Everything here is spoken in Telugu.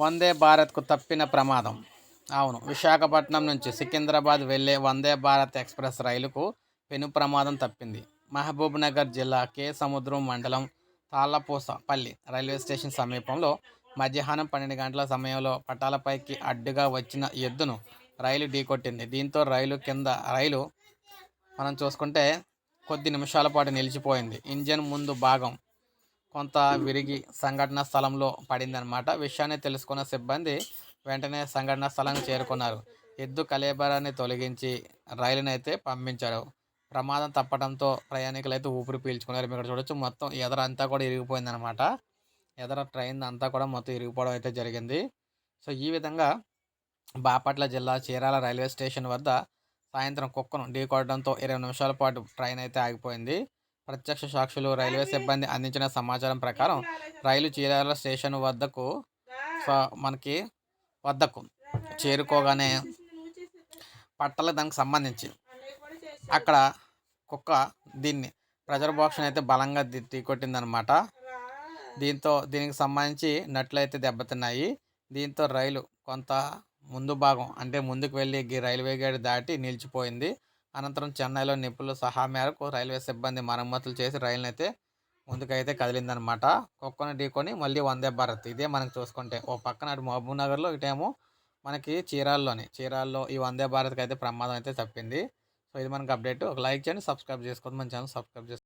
వందే భారత్కు తప్పిన ప్రమాదం. అవును విశాఖపట్నం నుంచి సికింద్రాబాద్ వెళ్ళే వందే భారత్ ఎక్స్ప్రెస్ రైలుకు పెను ప్రమాదం తప్పింది. మహబూబ్ నగర్ జిల్లా కే. సముద్రం మండలం తాళ్ళపూసపల్లి రైల్వే స్టేషన్ సమీపంలో మధ్యాహ్నం పన్నెండు గంటల సమయంలో పట్టాలపైకి అడ్డుగా వచ్చిన ఎద్దును రైలు ఢీకొట్టింది. దీంతో రైలు కింద రైలు మనం చూసుకుంటే కొద్ది నిమిషాల పాటు నిలిచిపోయింది. ఇంజన్ ముందు భాగం కొంత విరిగి సంఘటన స్థలంలో పడిందనమాట విషయాన్ని తెలుసుకున్న సిబ్బంది వెంటనే సంఘటన స్థలానికి చేరుకున్నారు. ఎద్దు కలేబరాన్ని తొలగించి రైలునైతే పంపించారు. ప్రమాదం తప్పడంతో ప్రయాణికులు అయితే ఊపిరి పీల్చుకున్నారు. మీరు ఇక్కడ చూడొచ్చు మొత్తం ఎదర అంతా కూడా ఇరిగిపోయిందనమాట ఎదర ట్రైన్ అంతా కూడా మొత్తం ఇరిగిపోవడం అయితే జరిగింది. సో ఈ విధంగా బాపట్ల జిల్లా చీరాల రైల్వే స్టేషన్ వద్ద సాయంత్రం కుక్కను ఢీకొట్టడంతో ఇరవై నిమిషాల పాటు ట్రైన్ అయితే ఆగిపోయింది. ప్రత్యక్ష సాక్షులు రైల్వే సిబ్బంది అందించిన సమాచారం ప్రకారం రైలు చీరాల స్టేషన్ వద్దకు మనకి వద్దకు చేరుకోగానే పట్టల దానికి సంబంధించి అక్కడ కుక్క దీన్ని ప్రెజర్ బాక్స్ని అయితే బలంగా ఢీకొట్టిందనమాట దీంతో దీనికి సంబంధించి నట్లు అయితే దెబ్బతిన్నాయి. దీంతో రైలు కొంత ముందు భాగం అంటే ముందుకు వెళ్ళి రైల్వే గేట్ దాటి నిలిచిపోయింది. అనంతరం చెన్నైలో నిపుణుల సహా మేరకు రైల్వే సిబ్బంది మరమ్మతులు చేసి రైలుని అయితే ముందుకైతే కదిలిందనమాట కుక్కను ఢీకొని మళ్ళీ వందే భారత్. ఇదే మనకు చూసుకుంటే ఓ పక్కన అటు మహబూబ్ నగర్లో ఇటేమో మనకి చీరాల్లోని. చీరాల్లో ఈ వందే భారత్కి అయితే ప్రమాదం అయితే తప్పింది. సో ఇది మనకి అప్డేట్. ఒక లైక్ చేయండి సబ్స్క్రైబ్ చేసుకోండి మన ఛానల్ సబ్స్క్రైబ్ చేసుకోండి